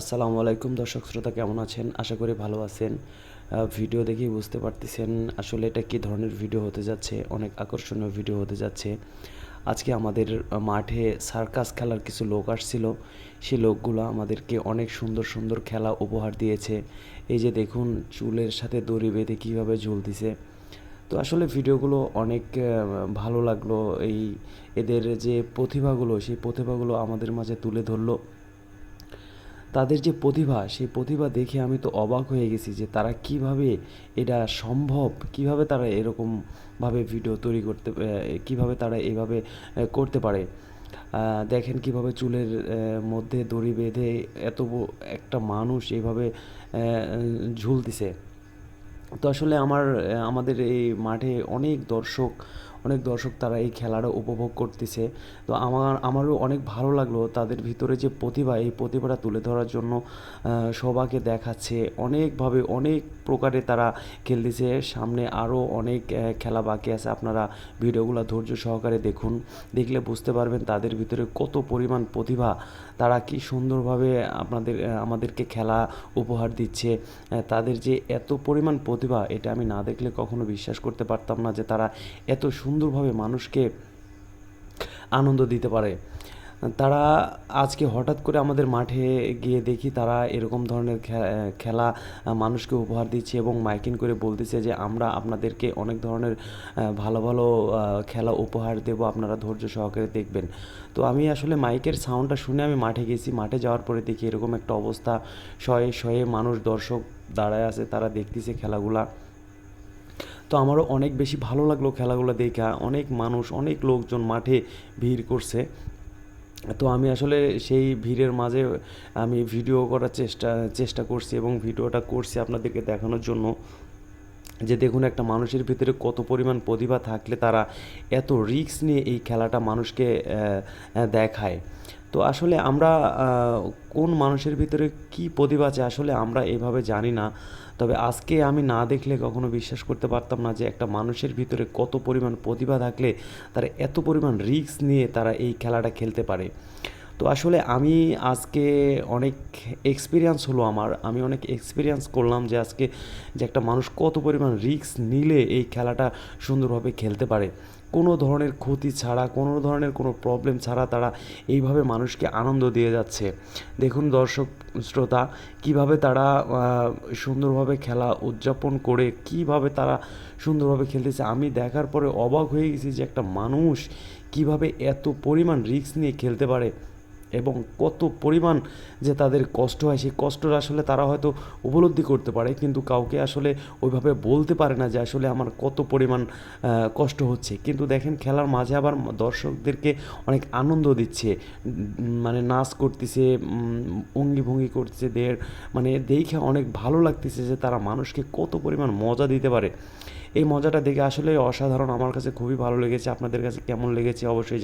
আসসালামু আলাইকুম দর্শক শ্রোতা, কেমন আছেন? আশা করি ভালো আছেন। ভিডিও দেখেই বুঝতে পারতেছেন আসলে এটা কী ধরনের ভিডিও হতে যাচ্ছে, অনেক আকর্ষণীয় ভিডিও হতে যাচ্ছে। আজকে আমাদের মাঠে সার্কাস খেলার কিছু লোক আসছিল, সেই লোকগুলো আমাদেরকে অনেক সুন্দর সুন্দর খেলা উপহার দিয়েছে। এই যে দেখুন, চুলের সাথে দড়ি বেঁধে কীভাবে ঝুলতেছে। তো আসলে ভিডিওগুলো অনেক ভালো লাগল। এই এদের যে প্রতিভাগুলো, সেই প্রতিভাগুলো আমাদের মাঝে তুলে ধরলো। তাদের যে প্রতিভা, সেই প্রতিভা দেখে আমি তো অবাক হয়ে গেছি যে তারা কীভাবে এটা সম্ভব, কীভাবে তারা এরকমভাবে ভিডিও তৈরি করতে কীভাবে তারা এভাবে করতে পারে। দেখেন কীভাবে চুলের মধ্যে দড়ি বেঁধে এত একটা মানুষ এইভাবে ঝুলতেছে। তো আসলে আমার আমাদের এই মাঠে অনেক দর্শক অনেক দর্শক তারা এই খেলাটা উপভোগ করতেছে। তো আমার, আমারও অনেক ভালো লাগল তাদের ভিতরে যে প্রতিভা, এই প্রতিভাটা তুলে ধরার জন্য সবাকে দেখাচ্ছে। অনেকভাবে অনেক প্রকারে তারা খেলতেছে। সামনে আরও অনেক খেলা বাকি আছে। আপনারা ভিডিওগুলো ধৈর্য সহকারে দেখুন। দেখলে বুঝতে পারবেন তাদের ভিতরে কত পরিমাণ প্রতিভা। তারা কি সুন্দরভাবে আপনাদের আমাদেরকে খেলা উপহার দিচ্ছে। তাদের যে এত পরিমাণ প্রতিভা, এটা আমি না দেখলে কখনো বিশ্বাস করতে পারতাম না যে তারা এত সুন্দরভাবে মানুষকে আনন্দ দিতে পারে। তারা আজকে হঠাৎ করে আমাদের মাঠে গিয়ে দেখি তারা এরকম ধরনের খেলা মানুষকে উপহার দিচ্ছে এবং মাইকিং করে বলতেছে যে, আমরা আপনাদেরকে অনেক ধরনের ভালো ভালো খেলা উপহার দেব, আপনারা ধৈর্য সহকারে দেখবেন। তো আমি আসলে মাইকের সাউন্ডটা শুনে আমি মাঠে গেছি। মাঠে যাওয়ার পরে দেখি এরকম একটা অবস্থা। শয়ে শয়ে মানুষ দর্শক দাঁড়ায় আছে, তারা দেখতেছে খেলাগুলা। তো আমারও অনেক বেশি ভালো লাগল খেলাগুলো দেখা অনেক মানুষ, অনেক লোকজন মাঠে ভিড় করছে। তো আমি আসলে সেই ভিড়ের মাঝে আমি ভিডিও করার চেষ্টা চেষ্টা করছি এবং ভিডিওটা করছি আপনাদেরকে দেখানোর জন্য। যে দেখুন একটা মানুষের ভিতরে কত পরিমাণ প্রতিভা থাকলে তারা এত রিস্ক নিয়ে এই খেলাটা মানুষকে দেখায়। তো আসলে আমরা কোন মানুষের ভিতরে কি প্রতিভা আছে আসলে আমরা এভাবে জানি না। তবে আজকে আমি না দেখলে কখনো বিশ্বাস করতে পারতাম না যে একটা মানুষের ভিতরে কত পরিমাণ প্রতিভা থাকলে তারা এত পরিমাণ রিস্ক নিয়ে তারা এই খেলাটা খেলতে পারে। তো আসলে আমি আজকে অনেক এক্সপিরিয়েন্স হলো আমার। আমি অনেক এক্সপিরিয়েন্স করলাম যে আজকে যে একটা মানুষ কত পরিমাণ রিস্ক নিলে এই খেলাটা সুন্দরভাবে খেলতে পারে। কোনো ধরনের ক্ষতি ছাড়া, কোনো ধরনের কোনো প্রবলেম ছাড়া তারা এইভাবে মানুষকে আনন্দ দিয়ে যাচ্ছে। দেখুন দর্শক শ্রোতা, কীভাবে তারা সুন্দরভাবে খেলা উদযাপন করে, কীভাবে তারা সুন্দরভাবে খেলতেছে, আমি দেখার পরে অবাক হয়ে গেছি যে একটা মানুষ কীভাবে এত পরিমাণ রিস্ক নিয়ে খেলতে পারে। এবং কত পরিমাণ যে তাদের কষ্ট হয়, সেই কষ্টটা আসলে তারা হয়তো উপলব্ধি করতে পারে, কিন্তু কাউকে আসলে ওইভাবে বলতে পারে না যে আসলে আমার কত পরিমাণ কষ্ট হচ্ছে। কিন্তু দেখেন খেলার মাঝে আবার দর্শকদেরকে অনেক আনন্দ দিচ্ছে মানে নাচ করতেছে অঙ্গি ভঙ্গি করতেছে, দের মানে দেখে অনেক ভালো লাগতেছে যে তারা মানুষকে কত পরিমাণ মজা দিতে পারে। এই মজাটা দেখে আসলে অসাধারণ। আমার কাছে খুবই ভালো লেগেছে। আপনাদের কাছে কেমন লেগেছে অবশ্যই